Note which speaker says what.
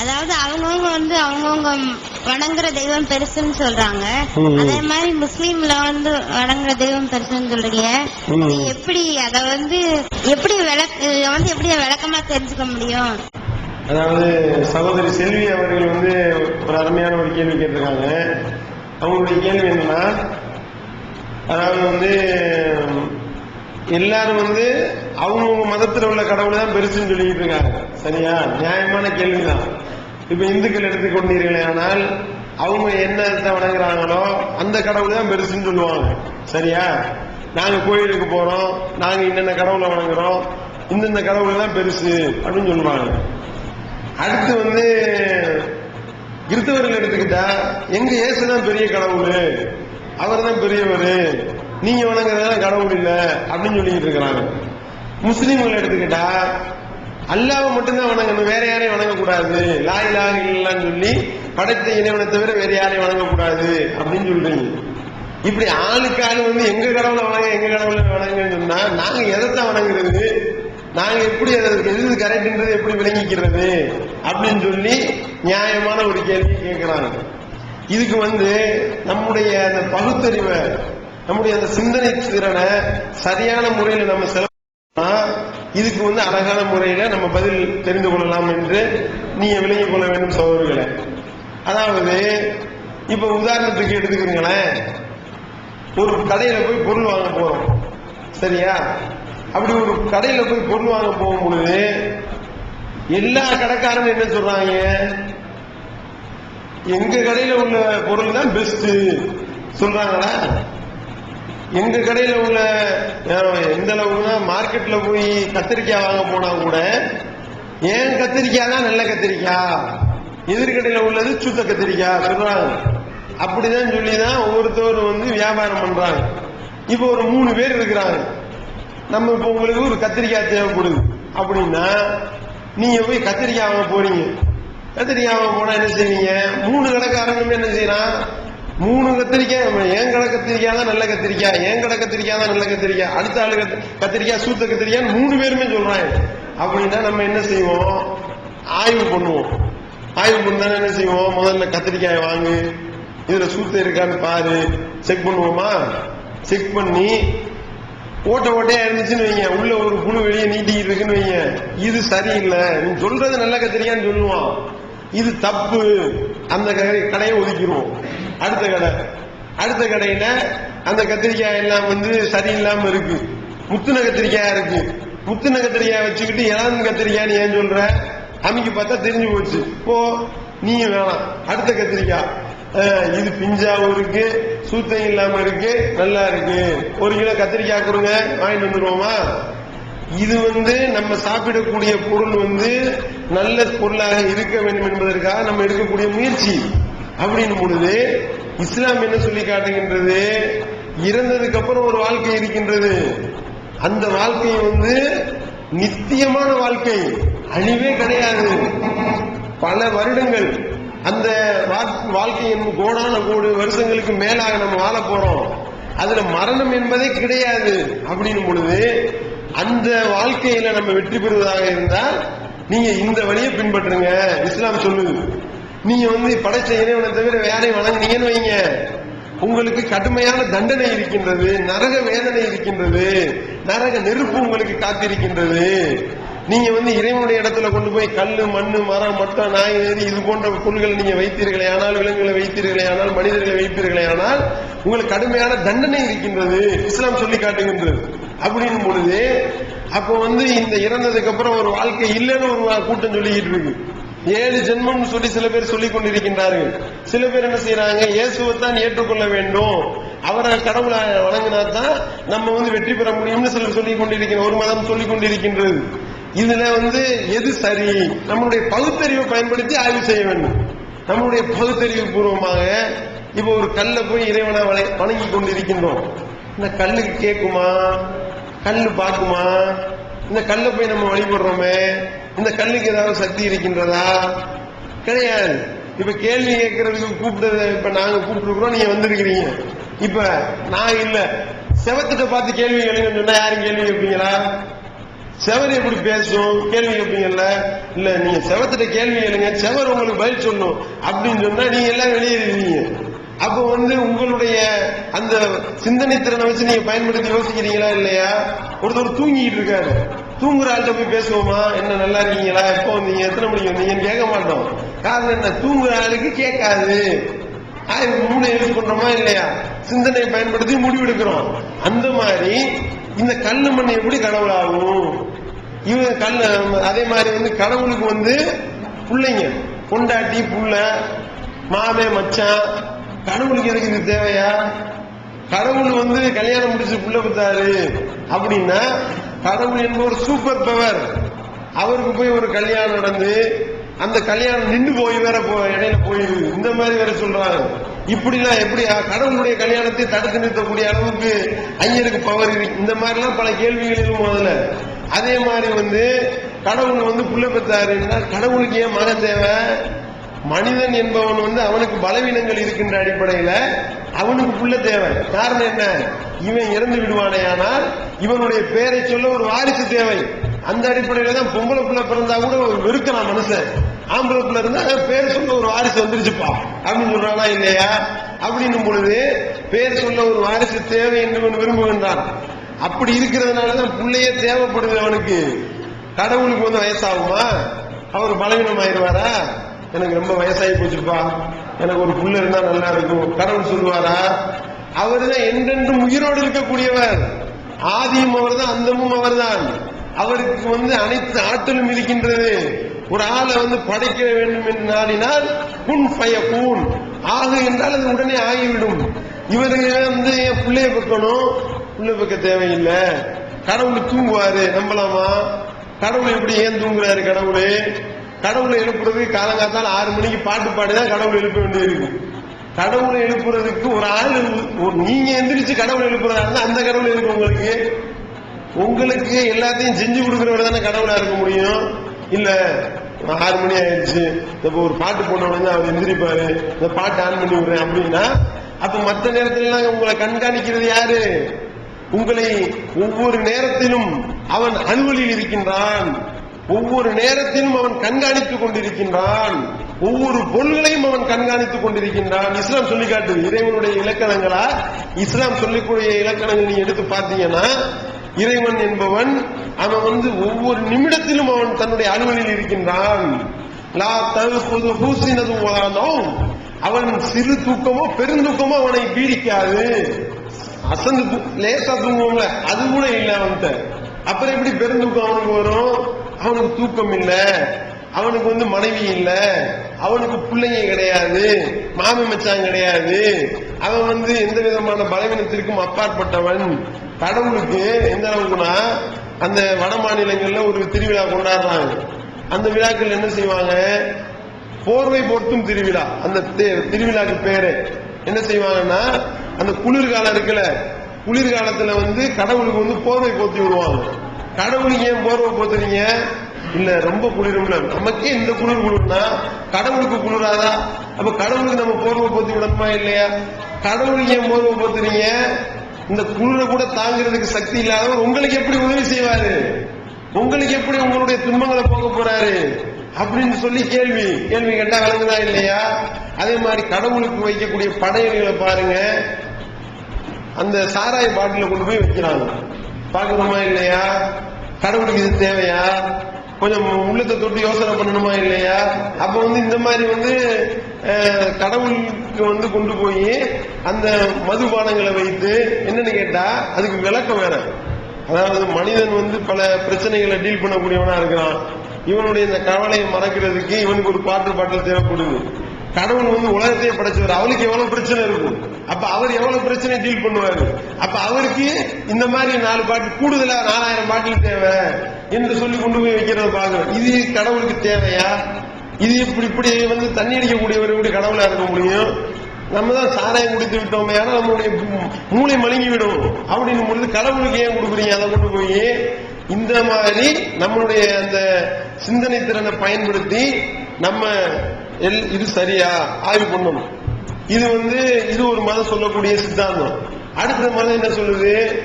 Speaker 1: அதாவது அவங்கவுங்க வந்து அவங்கவுங்க வணங்குற தெய்வம் பெருசுன்னு சொல்றாங்க. அதே மாதிரி முஸ்லீம்ல வந்து வணங்குற தெய்வம் பெருசுன்னு சொல்றீங்க. எப்படி அத வந்து எப்படி வந்து எப்படி விளக்கமா தெரிஞ்சுக்க முடியும்?
Speaker 2: அதாவது சகோதரி செல்வி அவர்கள் வந்து ஒரு அருமையான ஒரு கேள்வி கேட்டிருக்காங்க. அவங்களுடைய கேள்வி என்னன்னா அதாவது வந்து எல்லாரும் வந்து அவங்கவுங்க மதத்துல உள்ள கடவுளை தான் பெருசுன்னு சொல்லிட்டு இருக்காங்க. சரியா? நியாயமான கேள்விதான். இப்ப இந்துக்கள் எடுத்துக்கொண்டீர்களே ஆனால் அவங்க என்னத்தை வணங்குறாங்களோ அந்த கடவுள் தான் பெருசுன்னு சொல்லுவாங்க. சரியா? நாங்க கோயிலுக்கு போறோம் நாங்க இன்னென்ன கடவுளை வணங்குறோம் இந்தந்த கடவுள் தான் பெருசு அப்படின்னு சொல்லுவாங்க. அடுத்து வந்து கிறிஸ்தவர்கள் எடுத்துக்கிட்டா எங்க இயேசுதான் பெரிய கடவுள்? அவர் தான் பெரியவர். நீங்க வணங்குறதெல்லாம் கடவுள் இல்லை அப்படின்னு சொல்லிட்டு இருக்கிறாங்க. முஸ்லீம்கள் எடுத்துக்கிட்டா அல்லாவை மட்டும்தான் வணங்கணும் வேற யாரையும் வணங்கக்கூடாது. லா லாக இல்லைன்னு சொல்லி படைத்த இறைவனை தவிர வேற யாரையும் வணங்கக்கூடாது அப்படின்னு சொல்றீங்க. இப்படி ஆளுக்கு ஆள் வந்து எங்க கடவுளை வணங்க எங்க கடவுளை வணங்கன்னு சொன்னா நாங்க எதைத்தான் வணங்குறது? நாங்க எப்படி அதற்கு எது கரெக்ட்ன்றது எப்படி விளங்கிக்கிறது? அப்படின்னு சொல்லி நியாயமான ஒரு கேள்வி கேட்கிறாங்க இதுக்கு வந்து நம்முடைய அந்த பகுத்தறிவை நம்முடைய அந்த சிந்தனை திறனை சரியான முறையில் நம்ம செலவு இதுக்கு வந்து அழகான முறையில நம்ம பதில் தெரிந்து கொள்ளலாம் என்று நீங்க விளங்கிக் கொள்ள வேண்டும் சகோதரர்களே. அதாவது இப்ப உதாரணத்துக்கு எடுத்துக்கிறீங்களேன். ஒரு கடையில போய் பொருள் வாங்க போறோம். சரியா? அப்படி ஒரு கடையில போய் பொருள் வாங்க போகும் பொழுது எல்லா கடைக்காரரும் என்ன சொல்றாங்க? எங்க கடையில உள்ள பொருள் தான் பெஸ்ட் சொல்றாங்களா? எங்க கடையில உள்ள எந்த அளவுக்குன்னா மார்க்கெட்ல போய் கத்திரிக்காய் வாங்க போனா கூட ஏன் கத்திரிக்காய் தான் நல்ல கத்திரிக்காய்? எதிர்கடையில உள்ளது சுத்த கத்திரிக்காய் சொல்றாங்க. அப்படிதான் சொல்லி தான் ஒவ்வொருத்தரும் வந்து வியாபாரம் பண்றாங்க. இப்போ ஒரு மூணு பேர் இருக்கிறாங்க. நம்ம இப்போ உங்களுக்கு ஒரு கத்திரிக்காய் தேவைப்படுது. அப்படின்னா நீங்க போய் கத்திரிக்காய் வாங்க போறீங்க. கத்திரிக்காய் வாங்க போனா என்ன செய்வீங்க? மூணு கடைக்காரங்களும் என்ன செய்யறான்? மூணு கத்திரிக்காய் ஏன் கடை கத்திரிக்காய் தான் நல்ல கத்திரிக்காய் ஏன் கடை கத்திரிக்காய் தான் நல்ல கத்திரிக்காய் அடுத்த ஆளு கத்திரிக்காய் சூத்த கத்திரிக்காய் மூணு பேருமே சொல்றாங்க. அப்படின்னா நம்ம என்ன செய்வோம்? ஆய்வு பண்ணுவோம். ஆய்வு பண்ணா என்ன செய்வோம்? முதல்ல கத்திரிக்காயை வாங்கு. இதுல சூத்த இருக்கான்னு பாரு. செக் பண்ணுவோமா? செக் பண்ணி ஓட்ட ஓட்டையா இருந்துச்சுன்னு வைங்க. உள்ள ஒரு புழு வெளியே நீட்டிக்கிட்டு இருக்குன்னு வைங்க. இது சரியில்லை. நீ சொல்றது நல்ல கத்திரிக்கான்னு சொல்லுவான். இது தப்பு. அந்த கடை- கடையை ஒதுக்கிடுவோம். அடுத்த கடை. அடுத்த கடையில அந்த கத்திரிக்காய் எல்லாம் வந்து சரியில்லாம இருக்கு. முத்துன கத்திரிக்காயா இருக்கு. முத்துன கத்திரிக்காய் வச்சுக்கிட்டு இளம் கத்திரிக்காய்னு ஏன் சொல்ற? அமைக்கு பார்த்தா தெரிஞ்சு போச்சு. போ நீ வேணாம். அடுத்த கத்திரிக்காய். இது பிஞ்சாவும் இருக்கு. சூத்தம் இல்லாம இருக்கு. நல்லா இருக்கு. ஒரு கிலோ கத்திரிக்காய் கொடுங்க. வாங்கிட்டு வந்துருவோமா? இது வந்து நம்ம சாப்பிடக்கூடிய பொருள் வந்து நல்ல பொருளாக இருக்க வேண்டும் என்பதற்காக நம்ம எடுக்கக்கூடிய முயற்சி. அப்படின்னும் பொழுது இஸ்லாம் என்ன சொல்லி காட்டுகின்றது? இறந்ததுக்கு அப்புறம் ஒரு வாழ்க்கை இருக்கின்றது. அந்த வாழ்க்கை வந்து நித்தியமான வாழ்க்கை. அழிவே கிடையாது. பல வருடங்கள் அந்த வாழ்க்கையின் கோடான கோடு வருஷங்களுக்கு மேலாக நம்ம வாழ போறோம். அதுல மரணம் என்பதே கிடையாது. அப்படின்னும் பொழுது அந்த வாழ்க்கையில நம்ம வெற்றி பெறுவதாக இருந்தால் நீங்க இந்த வழியை பின்பற்றுங்க. இஸ்லாம் சொல்லுது. நீங்க வந்து படைச்ச இறைவனை தவிர வேலை வழங்கினீங்கன்னு வைங்க. உங்களுக்கு கடுமையான தண்டனை இருக்கின்றது நரக வேதனை இருக்கின்றது நரக நெருப்பு உங்களுக்கு காத்திருக்கின்றது. நீங்க வந்து இறைவனுடைய இடத்துல கொண்டு போய் கல் மண் மரம் மட்டம் நாய் நெறி இது போன்ற பொருள்களை நீங்க வைத்தீர்களே ஆனால் விலங்குகளை வைத்தீர்களே ஆனால் மனிதர்களை வைப்பீர்களே ஆனால் உங்களுக்கு கடுமையான தண்டனை இருக்கின்றது. இஸ்லாம் சொல்லி காட்டுகின்றது. அப்படின்னும் பொழுது அப்போ வந்து இந்த இறந்ததுக்கு அப்புறம் ஒரு வாழ்க்கை இல்லைன்னு ஒரு கூட்டம் சொல்லிக்கிட்டு இருக்கு. ஏழு ஜென்மம்னு சொல்லி சில பேர் சொல்லிக் கொண்டிருக்கின்றார்கள். சில பேர் என்ன செய்யறாங்க இயேசுவைத்தான் ஏற்றுக்கொள்ள வேண்டும். அவரை கடவுளை வணங்கினா தான் நம்ம வந்து வெற்றி பெற முடியும்னு சிலர் சொல்லிக் கொண்டிருக்கிற ஒரு மதம் சொல்லிக் கொண்டிருக்கின்றது. இதுல வந்து எது சரி? நம்மளுடைய பகுத்தறிவை பயன்படுத்தி ஆய்வு செய்ய வேண்டும். நம்மளுடைய பகுத்தறிவு பூர்வமாக இப்போ ஒரு கல்லை போய் இறைவனை வணங்கி கொண்டு இருக்கின்றோம் இந்த கல்லுக்கு கேட்குமா? கல்லு பார்க்குமா? இந்த கல்லை போய் நம்ம வழிபடுறோமே? இந்த கல்லுக்கு ஏதாவது சக்தி இருக்கின்றதா? கிடையாது. இப்ப கேள்வி கேட்கறதுக்கு கூப்பிட்டது இப்ப நாங்க கூப்பிட்டுருக்குறோம். நீங்க வந்திருக்கிறீங்க. இப்ப நான் இல்ல. செவத்திட்ட பார்த்து கேள்வி கேளுங்கன்னு சொன்னா யாரும் கேள்வி கேட்பீங்களா? செவர் எப்படி பேசும்? கேள்வி கேட்பீங்கல்ல? இல்ல நீங்க செவத்திட்ட கேள்வி கேளுங்க. செவர் உங்களுக்கு பதில் சொல்லும் அப்படின்னு சொன்னா நீங்க எல்லாம் வெளியேறுவீங்க அப்ப வந்து உங்களுடைய அந்த சிந்தனை திறனை வச்சு நீங்க பயன்படுத்தி யோசிக்கிறீங்களா இல்லையா? ஒருத்தர் தூங்கிட்டு இருக்காரு. தூங்குற ஆள்கிட்ட போய் பேசுவோமா? என்ன நல்லா இருக்கீங்களா? எப்போ வந்தீங்க? எத்தனை மணிக்கு வந்தீங்கன்னு கேட்க மாட்டோம். காரணம் என்ன? தூங்குற ஆளுக்கு கேட்காது. ஆய், மூளை யூஸ் பண்றோமா இல்லையா? சிந்தனை பயன்படுத்தி முடிவெடுக்கிறோம். அந்த மாதிரி இந்த கண்ணு மண் எப்படி கடவுளாகும்? இவங்க கண் அதே மாதிரி வந்து கடவுளுக்கு வந்து பிள்ளைங்க. பொண்டாட்டி புள்ள மாமே மச்சான். கடவுளுக்கு எதுக்கு இது தேவையா? கடவுள் வந்து கல்யாணம் முடிச்சு புள்ள கொடுத்தாரு. அப்படின்னா கடவுள் என்பவர் சூப்பர் பவர் அவருக்கு போய் ஒரு கல்யாணம் நடந்து அந்த கல்யாணம் நின்று போய் வேற இடையில போயிருது இந்த மாதிரி வேற சொல்றாங்க. இப்படிலாம் எப்படி கடவுளுடைய கல்யாணத்தை தடுத்து நிறுத்தக்கூடிய அளவுக்கு ஐயருக்கு பவர் இருக்கு. இந்த மாதிரிலாம் பல கேள்விகள் இருக்கும் முதல்ல. அதே மாதிரி வந்து கடவுள் வந்து புள்ள பெற்றாருன்னா கடவுளுக்கு ஏன் மகன் தேவை? மனிதன் என்பவன் வந்து அவனுக்கு பலவீனங்கள் இருக்கின்ற அடிப்படையில அவனுக்கு புள்ள தேவை. காரணம் என்ன? இவன் இறந்து விடுவானேயானால் இவனுடைய பேரை சொல்ல ஒரு வாரிசு தேவை. அந்த அடிப்படையில தான் பொம்பளை புள்ள பிறந்தா கூட வெறுக்கலாம் மனுஷன். ஆம்பளை புள்ள இருந்தா பேர் சொல்ல ஒரு வாரிசு வந்துருச்சுப்பா. அப்படின்னு சொல்றானா இல்லையா? அப்படின்னும் பொழுது பேர் சொல்ல ஒரு வாரிசு தேவை என்று விரும்புகின்றான். அப்படி இருக்கிறதுனாலதான் பிள்ளையே தேவைப்படுது அவனுக்கு. கடவுளுக்கு வந்து வயசாகுமா? அவர் பலவீனம் ஆயிடுவாரா எனக்கு ரொம்ப வயசாகி போச்சுப்பா. எனக்கு ஒரு புள்ள இருந்தா நல்லா இருக்கும். கடவுள் சொல்லுவாரா? அவர் தான் என்றென்றும் உயிரோடு இருக்கக்கூடியவர். ஆதியும் அவர் தான் அந்தமும் அவர்தான். அவருக்கு வந்து அனைத்து ஆற்றலும் இருக்கின்றது. ஒரு ஆளை வந்து படைக்க வேண்டும் என்று நாடினால் குன் பய கூன் ஆகு என்றால் அது உடனே ஆகிவிடும். இவருக்கு வந்து என் பிள்ளைய பக்கணும்? பிள்ளை பக்க தேவையில்லை. கடவுள் தூங்குவாரு. நம்பலாமா? கடவுள் எப்படி ஏன் தூங்குறாரு கடவுள்? கடவுளை எழுப்புறது காலங்காத்தால் ஆறு மணிக்கு பாட்டு பாடிதான் கடவுள் எழுப்ப வேண்டியிருக்கு. கடவுளை எழுப்புறதுக்கு ஒரு ஆள் நீங்க எந்திரிச்சு கடவுள் எழுப்புறதா இருந்தா அந்த கடவுள் இருக்கு உங்களுக்கு. உங்களுக்கு எல்லாத்தையும் செஞ்சு கொடுக்குறவர் தானே கடவுளா இருக்க முடியும்? இல்ல. ஆறு மணி ஆயிடுச்சு. இப்போ ஒரு பாட்டு போன உடனே அவர் எந்திரிப்பாரு. இந்த பாட்டு ஆன் பண்ணி விடுறேன் அப்படின்னா அப்ப மத்த நேரத்தில் உங்களை கண்காணிக்கிறது யாரு? உங்களை ஒவ்வொரு நேரத்திலும் அவன் அலுவலில் இருக்கின்றான். ஒவ்வொரு நேரத்திலும் அவன் கண்காணித்துக் கொண்டிருக்கின்றான். ஒவ்வொரு பொருள்களையும் அவன் கண்காணித்துக் கொண்டிருக்கின்றான். இஸ்லாம் சொல்லி காட்டுது இறைவனுடைய இலக்கணங்களா? இஸ்லாம் சொல்லிக்கூடிய இலக்கணங்கள் நீங்க எடுத்து பார்த்தீங்கன்னா இறைவன் என்பவன் அவன் வந்து ஒவ்வொரு நிமிடத்திலும் அவன் தன்னுடைய அலுவலில் இருக்கின்றான். லா அவன் சிறு தூக்கமோ பெருந்தூக்கமோ அவனை பீடிக்காது. அசந்து லேசா தூங்குவோம்ல அது கூட இல்லை அவன்கிட்ட. அப்புறம் எப்படி பெருந்தூக்கம் அவனுக்கு வரும்? அவனுக்கு தூக்கம் இல்லை. அவனுக்கு வந்து மனைவி இல்லை. அவனுக்கு பிள்ளைங்க கிடையாது. மாமி மச்சான் கிடையாது. அவன் வந்து எந்த விதமான பலவீனத்திற்கும் அப்பாற்பட்டவன். கடவுளுக்கு எந்த அளவுக்குன்னா அந்த வட மாநிலங்களில் ஒரு திருவிழா கொண்டாடுறாங்க. அந்த விழாக்கள் என்ன செய்வாங்க? போர்வை போர்த்தும் திருவிழா. அந்த தி- திருவிழாக்கு பேரு. என்ன செய்வாங்கன்னா அந்த குளிர்காலம் இருக்குல்ல குளிர்காலத்துல வந்து கடவுளுக்கு வந்து போர்வை போத்தி விடுவாங்க. கடவுளுக்கு ஏன் போர்வை போத்துறீங்க இல்ல ரொம்ப குளிரும்ல. நமக்கே இந்த குளிர் குளிர்னா கடவுளுக்கு குளிராதா? அப்ப கடவுளுக்கு நம்ம போர்வை போத்தி விடணுமா இல்லையா? கடவுளுக்கு ஏன் போர்வை போத்துறீங்க இந்த குளிர கூட தாங்கிறதுக்கு சக்தி இல்லாதவர் உங்களுக்கு எப்படி உதவி செய்வாரு? உங்களுக்கு எப்படி உங்களுடைய துன்பங்களை போக போறாரு? அப்படின்னு சொல்லி கேள்வி. கேள்வி கேட்டா விளங்குதா இல்லையா? அதே மாதிரி கடவுளுக்கு வைக்கக்கூடிய படையணிகளை பாருங்க. அந்த சாராய பாட்டில கொண்டு போய் வைக்கிறாங்க. பாக்குறோமா இல்லையா? கடவுளுக்கு இது தேவையா? கொஞ்சம் உள்ளத்தை தொட்டு யோசனை பண்ணணுமா இல்லையா? அப்ப வந்து இந்த மாதிரி வந்து கடவுள் வீட்டுக்கு வந்து கொண்டு போய் அந்த மதுபானங்களை வைத்து என்னன்னு கேட்டா அதுக்கு விளக்கம் வேற. அதாவது மனிதன் வந்து பல பிரச்சனைகளை டீல் பண்ணக்கூடியவனா இருக்கிறான். இவனுடைய இந்த கவலையை மறக்கிறதுக்கு இவனுக்கு ஒரு பாட்டு பாட்டில் தேவைப்படுது கடவுள் வந்து உலகத்தையே படைச்சவர். அவளுக்கு எவ்வளவு பிரச்சனை இருக்கும்? அப்ப அவர் எவ்வளவு பிரச்சனை டீல் பண்ணுவாரு? அப்ப அவருக்கு இந்த மாதிரி நாலு பாட்டு கூடுதலா நாலாயிரம் பாட்டில் தேவை என்று சொல்லி கொண்டு போய் வைக்கிறத பாக்குறோம் இது கடவுளுக்கு தேவையா? இது இப்படி இப்படி வந்து தண்ணி அடிக்கக்கூடியவர் எப்படி கடவுளா இருக்க முடியும்? நம்ம தான் சாராயம் குடித்து விட்டோம் ஆனா நம்மளுடைய மூளை மழுங்கி விடும் அப்படின்னு பொழுது கடவுளுக்கு ஏன் கொடுக்குறீங்க? அதை கொண்டு போய் இந்த மாதிரி நம்மளுடைய அந்த சிந்தனை திறனை பயன்படுத்தி நம்ம எல் இது சரியா? ஆய்வு பண்ணணும். இது வந்து இது ஒரு மதம் சொல்லக்கூடிய சித்தாந்தம். அடுத்த மதம் என்ன சொல்லுது?